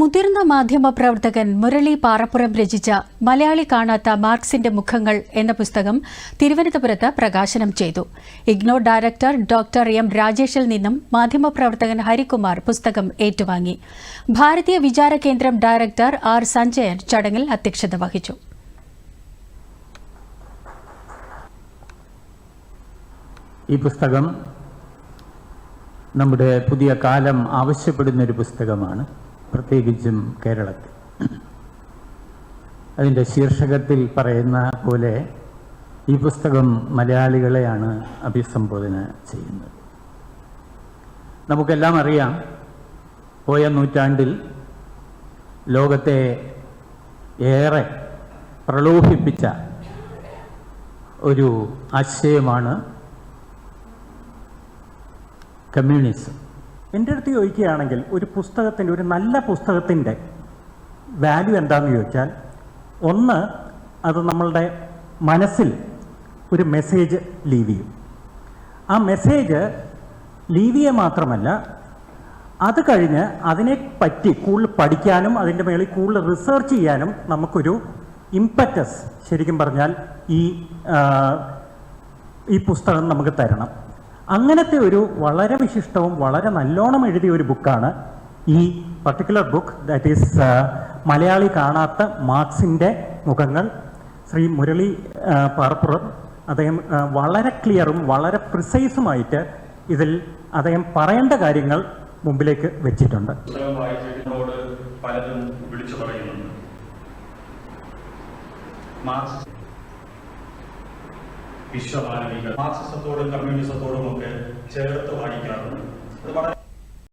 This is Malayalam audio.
മുതിർന്ന മാധ്യമ പ്രവർത്തകൻ മുരളി പാറപ്പുറം രചിച്ച മലയാളി കാണാത്ത മാർക്സിന്റെ മുഖങ്ങൾ എന്ന പുസ്തകം തിരുവനന്തപുരത്ത് പ്രകാശനം ചെയ്തു. ഇഗ്നോ ഡയറക്ടർ ഡോക്ടർ എം രാജേഷിൽ നിന്നും മാധ്യമപ്രവർത്തകൻ ഹരികുമാർ പുസ്തകം ഏറ്റുവാങ്ങി. ഭാരതീയ വിചാര കേന്ദ്രം ഡയറക്ടർ ആർ സഞ്ജയൻ ചടങ്ങിൽ അധ്യക്ഷത വഹിച്ചു. ഈ പുസ്തകം നമ്മുടെ പുതിയ കാലം ആവശ്യപ്പെടുന്ന ഒരു പുസ്തകമാണ്. പ്രത്യേകിച്ചും കേരളത്തിൽ. അതിന്റെ ശീർഷകത്തിൽ പറയുന്ന പോലെ ഈ പുസ്തകം മലയാളികളെയാണ് അഭിസംബോധന ചെയ്യുന്നത്. നമുക്കെല്ലാം അറിയാം പോയ നൂറ്റാണ്ടിൽ ലോകത്തെ ഏറെ പ്രലോഭിപ്പിച്ച ഒരു ആശയമാണ് കമ്മ്യൂണിസം. എന്റെ അടുത്ത് ചോദിക്കുകയാണെങ്കിൽ ഒരു പുസ്തകത്തിന്റെ ഒരു നല്ല പുസ്തകത്തിന്റെ വാല്യൂ എന്താണെന്ന് ചോദിച്ചാൽ ഒന്ന് അത് നമ്മളുടെ മനസ്സിൽ ഒരു മെസ്സേജ് ലീവ് ചെയ്യും. ആ മെസ്സേജ് ലീവ് ചെയ്യുക മാത്രമല്ല അത് കഴിഞ്ഞ് അതിനെ പറ്റി കൂടുതൽ പഠിക്കാനും അതിന്റെ മേളിൽ കൂടുതൽ റിസർച്ച് ചെയ്യാനും നമുക്കൊരു ഇമ്പറ്റസ് ശരിക്കും പറഞ്ഞാൽ ഈ ഈ പുസ്തകം നമുക്ക് തരണം. അങ്ങനത്തെ ഒരു വളരെ വിശിഷ്ടവും വളരെ നല്ലോണം എഴുതിയ ഒരു ബുക്കാണ് ഈ particular book that is Malayali കാണാത്ത മാർക്സിന്റെ മുഖങ്ങൾ. ശ്രീ മുരളി ആ, പാറപ്പുറം അദ്ദേഹം വളരെ ക്ലിയറും വളരെ പ്രിസൈസുമായിട്ട് ഇതിൽ അദ്ദേഹം പറയേണ്ട കാര്യങ്ങൾ മുമ്പിലേക്ക് വെച്ചിട്ടുണ്ട്. പലതും വിളിച്ചു പറയുന്നുണ്ട്. മാർക്സ് വിശ്വമാനവിക മാർക്സിസത്തോടും കമ്മ്യൂണിസത്തോടും ഒക്കെ ചേർത്ത് വായിക്കാറുണ്ട് അത് വളരെ